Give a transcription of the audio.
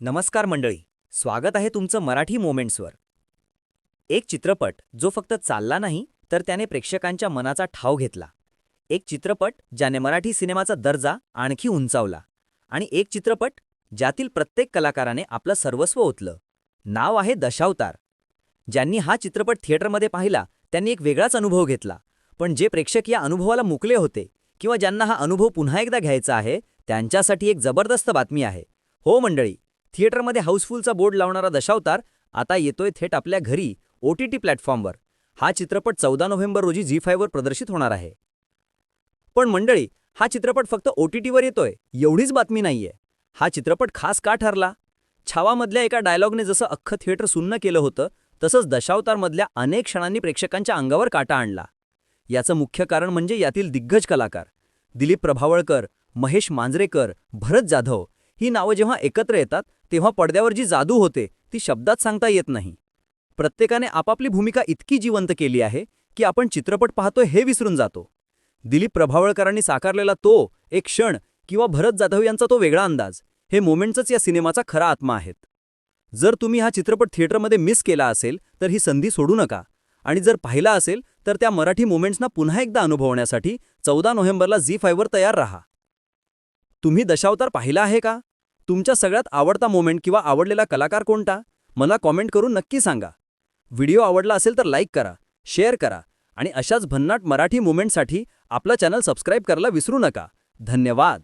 नमस्कार मंडळी स्वागत आहे तुमचं मराठी मोमेंट्सवर. एक चित्रपट जो फक्त चालला नाही तर त्याने प्रेक्षकांच्या मनाचा ठाव घेतला. एक चित्रपट ज्याने मराठी सिनेमाचा दर्जा आणखी उंचावला आणि एक चित्रपट ज्यातील प्रत्येक कलाकाराने आपलं सर्वस्व ओतलं. नाव आहे दशावतार. ज्यांनी हा चित्रपट थिएटरमध्ये पाहिला त्यांनी एक वेगळाच अनुभव घेतला. पण जे प्रेक्षक या अनुभवाला मुकले होते किंवा ज्यांना हा अनुभव पुन्हा एकदा घ्यायचा आहे त्यांच्यासाठी एक जबरदस्त बातमी आहे. हो मंडळी थिएटरमध्ये हाऊसफुलचा बोर्ड लावणारा दशावतार आता येतोय थेट आपल्या घरी ओ टी टी प्लॅटफॉर्मवर. हा चित्रपट चौदा नोव्हेंबर रोजी झी फाईव्हवर प्रदर्शित होणार आहे. पण मंडळी हा चित्रपट फक्त ओ टी टीवर येतोय एवढीच बातमी नाहीये. हा चित्रपट खास का ठरला? छावामधल्या एका डायलॉगने जसं अख्खं थिएटर सुन्न केलं होतं तसंच दशावतारमधल्या अनेक क्षणांनी प्रेक्षकांच्या अंगावर काटा आणला. याचं मुख्य कारण म्हणजे यातील दिग्गज कलाकार. दिलीप प्रभावळकर महेश मांजरेकर भरत जाधव ही नावं जेव्हा एकत्र येतात तेव्हा पडद्यावर जी जादू होते ती शब्दात सांगता येत नाही. प्रत्येकाने आपापली भूमिका इतकी जिवंत केली आहे की आपण चित्रपट पाहतोय हे विसरून जातो. दिलीप प्रभावळकरांनी साकारलेला तो एक क्षण किंवा भरत जाधव यांचा तो वेगळा अंदाज हे मोमेंट्सच या सिनेमाचा खरा आत्मा आहेत. जर तुम्ही हा चित्रपट थिएटरमध्ये मिस केला असेल तर ही संधी सोडू नका. आणि जर पाहिला असेल तर त्या मराठी मोमेंट्सना पुन्हा एकदा अनुभवण्यासाठी चौदा नोव्हेंबरला झी फायवर तयार राहा. तुम्ही दशावतार पाहिला आहे का? तुमच्या सगळ्यात आवडता मोमेंट किंवा आवडलेला कलाकार कोणता? मला कॉमेंट करून नक्की सांगा. व्हिडिओ आवडला असेल तर लाईक करा शेअर करा आणि अशाच भन्नाट मराठी मोमेंटसाठी आपला चॅनल सबस्क्राईब करायला विसरू नका. धन्यवाद.